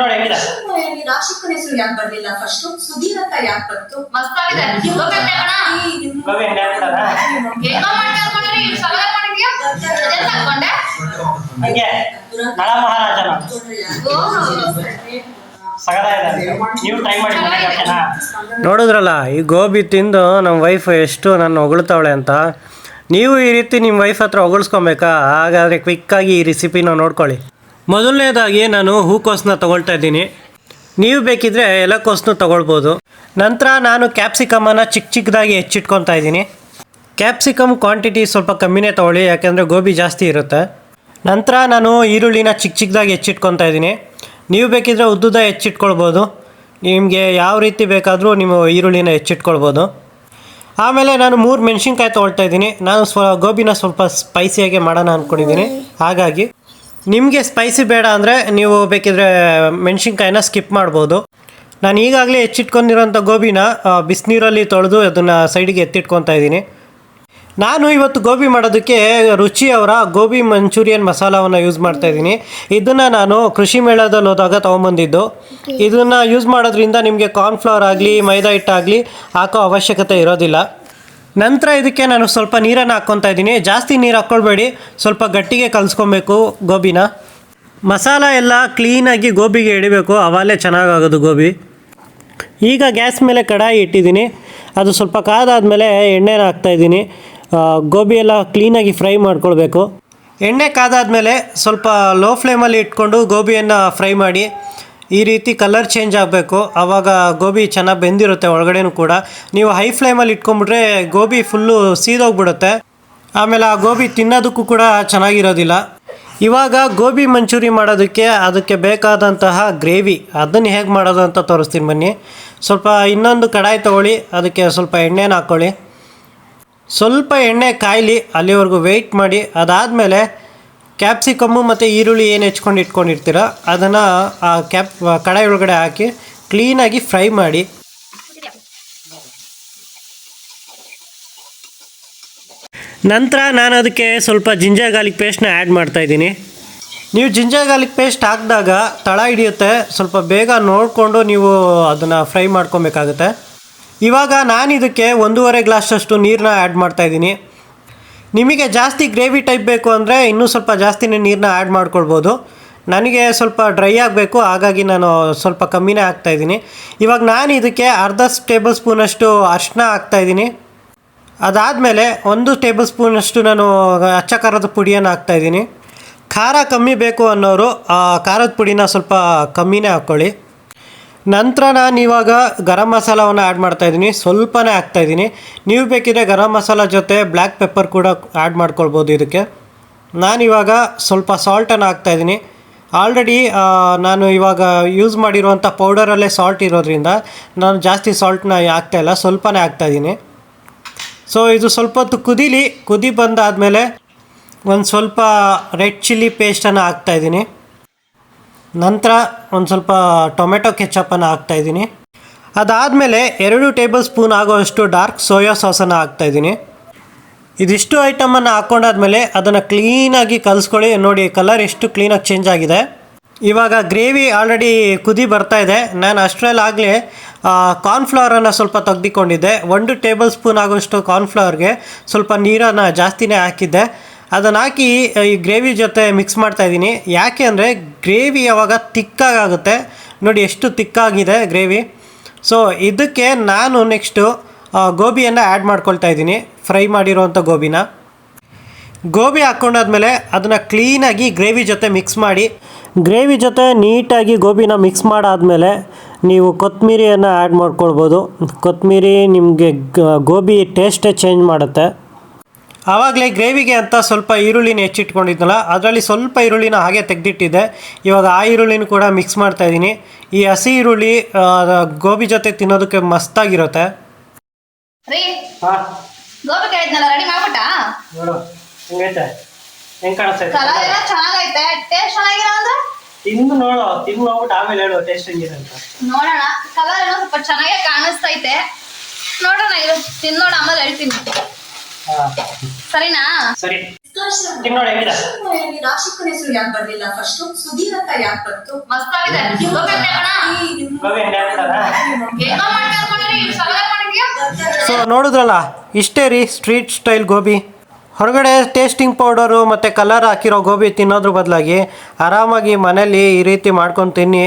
ನೋಡಿ ಹೆಂಗಿದೆ ಹೆಸರು ಯಾಕೆ ಬರ್ಲಿಲ್ಲ? ಫಸ್ಟ್ ಸುಧೀರ್ ಅಂತ ಯಾಕೆ ಬಂತು? ಮಾಡಿದ್ಯಾ? ಅದೆಲ್ಲ ಹಂಗೆ. ನಳ ಮಹಾರಾಜನ. ನೀವು ಟ್ರೈ ಮಾಡಿ ನೋಡಿದ್ರಲ್ಲ ಈ ಗೋಬಿ ತಿಂದು ನಮ್ಮ ವೈಫ್ ಎಷ್ಟು ನನ್ನ ಹೊಗಳ್ತಾವಳೆ ಅಂತ. ನೀವು ಈ ರೀತಿ ನಿಮ್ಮ ವೈಫ್ ಹತ್ರ ಹೊಗಳ್ಸ್ಕೊಬೇಕಾ? ಹಾಗಾದರೆ ಕ್ವಿಕ್ಕಾಗಿ ಈ ರೆಸಿಪಿನ ನೋಡ್ಕೊಳ್ಳಿ. ಮೊದಲನೇದಾಗಿ ನಾನು ಹೂಕೋಸನ್ನ ತಗೊಳ್ತಾ ಇದ್ದೀನಿ. ನೀವು ಬೇಕಿದ್ರೆ ಎಲೆಕೋಸನ್ನು ತಗೊಳ್ಬೋದು. ನಂತರ ನಾನು ಕ್ಯಾಪ್ಸಿಕಮನ್ನು ಚಿಕ್ಕ ಚಿಕ್ಕದಾಗಿ ಹೆಚ್ಚಿಟ್ಕೊತಾ ಇದ್ದೀನಿ. ಕ್ಯಾಪ್ಸಿಕಮ್ ಕ್ವಾಂಟಿಟಿ ಸ್ವಲ್ಪ ಕಮ್ಮಿನೇ ತೊಗೊಳ್ಳಿ, ಯಾಕೆಂದರೆ ಗೋಬಿ ಜಾಸ್ತಿ ಇರುತ್ತೆ. ನಂತರ ನಾನು ಈರುಳ್ಳಿನ ಚಿಕ್ಕ ಚಿಕ್ಕದಾಗಿ ಹೆಚ್ಚಿಟ್ಕೊತಾ ಇದ್ದೀನಿ. ನೀವು ಬೇಕಿದ್ರೆ ಉದ್ದುದ ಹೆಚ್ಚಿಟ್ಕೊಳ್ಬೋದು. ನಿಮಗೆ ಯಾವ ರೀತಿ ಬೇಕಾದರೂ ನಿಮ್ಮ ಈರುಳ್ಳಿನ ಹೆಚ್ಚಿಟ್ಕೊಳ್ಬೋದು. ಆಮೇಲೆ ನಾನು ಮೂರು ಮೆಣಸಿನ್ಕಾಯಿ ತೊಗೊಳ್ತಾ ಇದ್ದೀನಿ. ನಾನು ಸ್ವ, ಗೋಬಿನ ಸ್ವಲ್ಪ ಸ್ಪೈಸಿಯಾಗಿ ಮಾಡೋಣ ಅಂದ್ಕೊಂಡಿದ್ದೀನಿ ಹಾಗಾಗಿ ನಿಮಗೆ ಸ್ಪೈಸಿ ಬೇಡ ಅಂದರೆ ನೀವು ಬೇಕಿದ್ರೆ ಮೆಣಸಿನ್ಕಾಯಿನ ಸ್ಕಿಪ್ ಮಾಡ್ಬೋದು. ನಾನು ಈಗಾಗಲೇ ಹೆಚ್ಚಿಟ್ಕೊಂಡಿರೋಂಥ ಗೋಬಿನ ಬಿಸಿನೀರಲ್ಲಿ ತೊಳೆದು ಅದನ್ನು ಸೈಡಿಗೆ ಎತ್ತಿಟ್ಕೊತಾ ಇದ್ದೀನಿ. ನಾನು ಇವತ್ತು ಗೋಬಿ ಮಾಡೋದಕ್ಕೆ ರುಚಿ ಅವರ ಗೋಬಿ ಮಂಚೂರಿಯನ್ ಮಸಾಲವನ್ನು ಯೂಸ್ ಮಾಡ್ತಾ ಇದ್ದೀನಿ. ಇದನ್ನು ನಾನು ಕೃಷಿ ಮೇಳದಲ್ಲಿ ಹೋದಾಗ ತೊಗೊಂಬಂದಿದ್ದು. ಇದನ್ನು ಯೂಸ್ ಮಾಡೋದ್ರಿಂದ ನಿಮಗೆ ಕಾರ್ನ್ಫ್ಲವರ್ ಆಗಲಿ, ಮೈದಾ ಹಿಟ್ಟಾಗಲಿ ಹಾಕೋ ಅವಶ್ಯಕತೆ ಇರೋದಿಲ್ಲ. ನಂತರ ಇದಕ್ಕೆ ನಾನು ಸ್ವಲ್ಪ ನೀರನ್ನು ಹಾಕ್ಕೊತಾ ಇದ್ದೀನಿ. ಜಾಸ್ತಿ ನೀರು ಹಾಕ್ಕೊಳ್ಬೇಡಿ ಸ್ವಲ್ಪ ಗಟ್ಟಿಗೆ ಕಲಿಸ್ಕೊಬೇಕು ಗೋಬಿನ. ಮಸಾಲ ಎಲ್ಲ ಕ್ಲೀನಾಗಿ ಗೋಬಿಗೆ ಹಿಡಿಬೇಕು ಅವಾಗಲೇ ಚೆನ್ನಾಗಾಗೋದು ಗೋಬಿ. ಈಗ ಗ್ಯಾಸ್ ಮೇಲೆ ಕಡಾಯಿ ಇಟ್ಟಿದ್ದೀನಿ. ಅದು ಸ್ವಲ್ಪ ಕಾದಾದಮೇಲೆ ಎಣ್ಣೆನ ಹಾಕ್ತಾಯಿದ್ದೀನಿ ಗೋಬಿ ಎಲ್ಲ ಕ್ಲೀನಾಗಿ ಫ್ರೈ ಮಾಡ್ಕೊಳ್ಬೇಕು. ಎಣ್ಣೆ ಕಾದಾದಮೇಲೆ ಸ್ವಲ್ಪ ಲೋ ಫ್ಲೇಮಲ್ಲಿ ಇಟ್ಕೊಂಡು ಗೋಬಿಯನ್ನು ಫ್ರೈ ಮಾಡಿ. ಈ ರೀತಿ ಕಲರ್ ಚೇಂಜ್ ಆಗಬೇಕು. ಆವಾಗ ಗೋಬಿ ಚೆನ್ನಾಗಿ ಬೆಂದಿರುತ್ತೆ ಒಳಗಡೆನೂ ಕೂಡ. ನೀವು ಹೈ ಫ್ಲೇಮಲ್ಲಿ ಇಟ್ಕೊಂಡ್ಬಿಟ್ರೆ ಗೋಬಿ ಫುಲ್ಲು ಸೀದೋಗ್ಬಿಡುತ್ತೆ. ಆಮೇಲೆ ಆ ಗೋಬಿ ತಿನ್ನೋದಕ್ಕೂ ಕೂಡ ಚೆನ್ನಾಗಿರೋದಿಲ್ಲ. ಇವಾಗ ಗೋಬಿ ಮಂಚೂರಿ ಮಾಡೋದಕ್ಕೆ ಅದಕ್ಕೆ ಬೇಕಾದಂತಹ ಗ್ರೇವಿ. ಅದನ್ನು ಹೇಗೆ ಮಾಡೋದು ಅಂತ ತೋರಿಸ್ತೀನಿ ಬನ್ನಿ. ಸ್ವಲ್ಪ ಇನ್ನೊಂದು ಕಡಾಯಿ ತೊಗೊಳ್ಳಿ. ಅದಕ್ಕೆ ಸ್ವಲ್ಪ ಎಣ್ಣೆನ ಹಾಕ್ಕೊಳ್ಳಿ ಸ್ವಲ್ಪ ಎಣ್ಣೆ ಕಾಯಲಿ, ಅಲ್ಲಿವರೆಗೂ ವೆಯ್ಟ್ ಮಾಡಿ. ಅದಾದಮೇಲೆ ಕ್ಯಾಪ್ಸಿಕಮ್ಮು ಮತ್ತು ಈರುಳ್ಳಿ ಏನು ಹೆಚ್ಕೊಂಡು ಇಟ್ಕೊಂಡಿರ್ತೀರ, ಅದನ್ನು ಆ ಕ್ಯಾಪ್ ಕಡಾಯಿ ಒಳಗಡೆ ಹಾಕಿ ಕ್ಲೀನಾಗಿ ಫ್ರೈ ಮಾಡಿ. ನಂತರ ನಾನು ಅದಕ್ಕೆ ಸ್ವಲ್ಪ ಜಿಂಜರ್ ಗಾರ್ಲಿಕ್ ಪೇಸ್ಟ್ನ ಆ್ಯಡ್ ಮಾಡ್ತಾಯಿದ್ದೀನಿ ನೀವು ಜಿಂಜರ್ ಗಾರ್ಲಿಕ್ ಪೇಸ್ಟ್ ಹಾಕಿದಾಗ ತಳ ಹಿಡಿಯುತ್ತೆ, ಸ್ವಲ್ಪ ಬೇಗ ನೋಡಿಕೊಂಡು ನೀವು ಅದನ್ನು ಫ್ರೈ ಮಾಡ್ಕೊಬೇಕಾಗುತ್ತೆ. ಇವಾಗ ನಾನು ಇದಕ್ಕೆ ಒಂದೂವರೆ ಗ್ಲಾಸಷ್ಟು ನೀರನ್ನ ಆ್ಯಡ್ ಮಾಡ್ತಾಯಿದ್ದೀನಿ ನಿಮಗೆ ಜಾಸ್ತಿ ಗ್ರೇವಿ ಟೈಪ್ ಬೇಕು ಅಂದರೆ ಇನ್ನೂ ಸ್ವಲ್ಪ ಜಾಸ್ತಿನೇ ನೀರನ್ನ ಆ್ಯಡ್ ಮಾಡ್ಕೊಳ್ಬೋದು. ನನಗೆ ಸ್ವಲ್ಪ ಡ್ರೈ ಆಗಬೇಕು, ಹಾಗಾಗಿ ನಾನು ಸ್ವಲ್ಪ ಕಮ್ಮಿನೇ ಹಾಕ್ತಾಯಿದ್ದೀನಿ ಇವಾಗ ನಾನು ಇದಕ್ಕೆ ಅರ್ಧ ಟೇಬಲ್ ಸ್ಪೂನಷ್ಟು ಅರಿಶಿನ ಹಾಕ್ತಾಯಿದ್ದೀನಿ ಅದಾದಮೇಲೆ ಒಂದು ಟೇಬಲ್ ಸ್ಪೂನಷ್ಟು ನಾನು ಅಚ್ಚ ಖಾರದ ಪುಡಿಯನ್ನು ಹಾಕ್ತಾಯಿದ್ದೀನಿ ಖಾರ ಕಮ್ಮಿ ಬೇಕು ಅನ್ನೋರು ಖಾರದ ಪುಡಿನ ಸ್ವಲ್ಪ ಕಮ್ಮಿನೇ ಹಾಕ್ಕೊಳ್ಳಿ ನಂತರ ನಾನು ಇವಾಗ ಗರಂ ಮಸಾಲವನ್ನು ಆ್ಯಡ್ ಮಾಡ್ತಾಯಿದ್ದೀನಿ ಸ್ವಲ್ಪನೇ ಹಾಕ್ತಾಯಿದ್ದೀನಿ ನೀವು ಬೇಕಿದ್ರೆ ಗರಂ ಮಸಾಲ ಜೊತೆ ಬ್ಲ್ಯಾಕ್ ಪೆಪ್ಪರ್ ಕೂಡ ಆ್ಯಡ್ ಮಾಡ್ಕೊಳ್ಬೋದು ಇದಕ್ಕೆ. ನಾನಿವಾಗ ಸ್ವಲ್ಪ ಸಾಲ್ಟನ್ನು ಹಾಕ್ತಾಯಿದ್ದೀನಿ ಆಲ್ರೆಡಿ ನಾನು ಇವಾಗ ಯೂಸ್ ಮಾಡಿರುವಂಥ ಪೌಡರಲ್ಲೇ ಸಾಲ್ಟ್ ಇರೋದ್ರಿಂದ ನಾನು ಜಾಸ್ತಿ ಸಾಲ್ಟ್ನ ಹಾಕ್ತಾಯಿಲ್ಲ ಸ್ವಲ್ಪನೇ ಹಾಕ್ತಾಯಿದ್ದೀನಿ ಸೊ ಇದು ಸ್ವಲ್ಪ ಹೊತ್ತು ಕುದೀಲಿ, ಕುದಿ ಬಂದಾದಮೇಲೆ ಒಂದು ಸ್ವಲ್ಪ ರೆಡ್ ಚಿಲ್ಲಿ ಪೇಸ್ಟನ್ನು ಹಾಕ್ತಾಯಿದ್ದೀನಿ ನಂತರ ಒಂದು ಸ್ವಲ್ಪ ಟೊಮೆಟೊ ಕೆಚಪ್ಪನ್ನು ಹಾಕ್ತಾಯಿದ್ದೀನಿ ಅದಾದಮೇಲೆ ಎರಡು ಟೇಬಲ್ ಸ್ಪೂನ್ ಆಗೋವಷ್ಟು ಡಾರ್ಕ್ ಸೋಯಾ ಸಾಸನ್ನು ಹಾಕ್ತಾಯಿದ್ದೀನಿ ಇದಿಷ್ಟು ಐಟಮನ್ನು ಹಾಕ್ಕೊಂಡಾದ್ಮೇಲೆ ಅದನ್ನು ಕ್ಲೀನಾಗಿ ಕಲಿಸ್ಕೊಳ್ಳಿ. ನೋಡಿ, ಕಲರ್ ಎಷ್ಟು ಕ್ಲೀನಾಗಿ ಚೇಂಜ್ ಆಗಿದೆ. ಇವಾಗ ಗ್ರೇವಿ ಆಲ್ರೆಡಿ ಕುದಿ ಬರ್ತಾ ಇದೆ. ನಾನು ಅಷ್ಟರಲ್ಲಾಗಲೇ ಕಾರ್ನ್ಫ್ಲವರನ್ನು ಸ್ವಲ್ಪ ತೆಗೆದುಕೊಂಡಿದ್ದೆ. ಒಂದು ಟೇಬಲ್ ಸ್ಪೂನ್ ಆಗೋಷ್ಟು ಕಾರ್ನ್ಫ್ಲವರ್ಗೆ ಸ್ವಲ್ಪ ನೀರನ್ನು ಜಾಸ್ತಿನೇ ಹಾಕಿದ್ದೆ. ಅದನ್ನು ಹಾಕಿ ಈ ಗ್ರೇವಿ ಜೊತೆ ಮಿಕ್ಸ್ ಮಾಡ್ತಾ ಇದ್ದೀನಿ. ಯಾಕೆ ಅಂದರೆ, ಗ್ರೇವಿ ಯಾವಾಗ ತಿಕ್ಕಾಗುತ್ತೆ ನೋಡಿ ಎಷ್ಟು ತಿಕ್ಕಾಗಿದೆ ಗ್ರೇವಿ. ಸೊ ಇದಕ್ಕೆ ನಾನು ನೆಕ್ಸ್ಟು ಗೋಬಿಯನ್ನು ಆ್ಯಡ್ ಮಾಡ್ಕೊಳ್ತಾ ಇದ್ದೀನಿ. ಫ್ರೈ ಮಾಡಿರೋವಂಥ ಗೋಬಿನ. ಗೋಬಿ ಹಾಕ್ಕೊಂಡಾದ್ಮೇಲೆ ಅದನ್ನು ಕ್ಲೀನಾಗಿ ಗ್ರೇವಿ ಜೊತೆ ಮಿಕ್ಸ್ ಮಾಡಿ, ಗ್ರೇವಿ ಜೊತೆ ನೀಟಾಗಿ ಗೋಬಿನ ಮಿಕ್ಸ್ ಮಾಡಾದಮೇಲೆ ನೀವು ಕೊತ್ತಂಬರಿಯನ್ನು ಆ್ಯಡ್ ಮಾಡ್ಕೊಳ್ಬೋದು. ಕೊತ್ತಂಬರಿ ನಿಮಗೆ ಗೋಬಿ ಟೇಸ್ಟೇ ಚೇಂಜ್ ಮಾಡುತ್ತೆ. ಆವಾಗಲೇ ಗ್ರೇವಿಗೆ ಅಂತ ಸ್ವಲ್ಪ ಈರುಳ್ಳಿನ ಹೆಚ್ಚಿಟ್ಕೊಂಡಿದ್ನಲ್ಲ ಅದರಲ್ಲಿ ಸ್ವಲ್ಪ ಈರುಳ್ಳಿನ ಹಾಗೆ ತೆಗೆದಿಟ್ಟಿದ್ದೆ. ಇವಾಗ ಆ ಈರುಳ್ಳಿನೂ ಕೂಡ ಮಿಕ್ಸ್ ಮಾಡ್ತಾ ಇದ್ದೀನಿ. ಈ ಹಸಿ ಈರುಳ್ಳಿ ಗೋಬಿ ಜೊತೆ ತಿನ್ನೋದಕ್ಕೆ ಮಸ್ತಾಗಿರುತ್ತೆ. ತಿಂದು ನೋಡೋ ತಿಂದು ನೋಡ್ಬಿಟ್ಟು ಆಮೇಲೆ ಹೇಳು ಟೇಸ್ಟ್ ಹೆಂಗಿದೆ ಅಂತ. ನೋಡೋಣ ಕಲರ್ ಏನೋ ಸ್ವಲ್ಪ ಚೆನ್ನಾಗೇ ಕಾಣಿಸ್ತೈತೆ. ನೋಡೋಣ ಇದು ತಿನ್ನೋಣ ಆಮೇಲೆ ಹೇಳ್ತೀನಿ. ಸರಿನಾ? ಸರಿ. ನೋಡಿ ಹೆಂಗಿದೆ? ರಾಶಿಕನ ಹೆಸರು ಯಾಕೆ ಬರ್ಲಿಲ್ಲ? ಫಸ್ಟ್ ಸುಧೀರ್ ಅಂತ ಯಾಕೆ ಬಂತು? ಮಸ್ತ್ ಆಗಿದೆ ಸೊ ನೋಡಿದ್ರಲ್ಲ ಇಷ್ಟೇ ರೀ ಸ್ಟ್ರೀಟ್ ಸ್ಟೈಲ್ ಗೋಬಿ. ಹೊರಗಡೆ ಟೇಸ್ಟಿಂಗ್ ಪೌಡರು ಮತ್ತು ಕಲರ್ ಹಾಕಿರೋ ಗೋಬಿ ತಿನ್ನೋದ್ರ ಬದಲಾಗಿ ಆರಾಮಾಗಿ ಮನೇಲಿ ಈ ರೀತಿ ಮಾಡ್ಕೊಂಡು ತಿನ್ನಿ.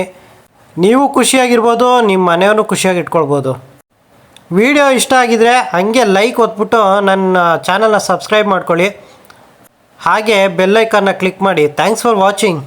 ನೀವು ಖುಷಿಯಾಗಿರ್ಬೋದು ನಿಮ್ಮ ಮನೆಯವನು ಖುಷಿಯಾಗಿ ಇಟ್ಕೊಳ್ಬೋದು. ವಿಡಿಯೋ ಇಷ್ಟ ಆಗಿದ್ರೆ ಹಂಗೆ ಲೈಕ್ ಒತ್ಬಿಟ್ಟು ನನ್ನ ಚಾನಲ್ನ ಸಬ್ಸ್ಕ್ರೈಬ್ ಮಾಡ್ಕೊಳ್ಳಿ. ಹಾಗೆ ಬೆಲ್ಲೈಕನ್ನ ಕ್ಲಿಕ್ ಮಾಡಿ. Thanks for watching.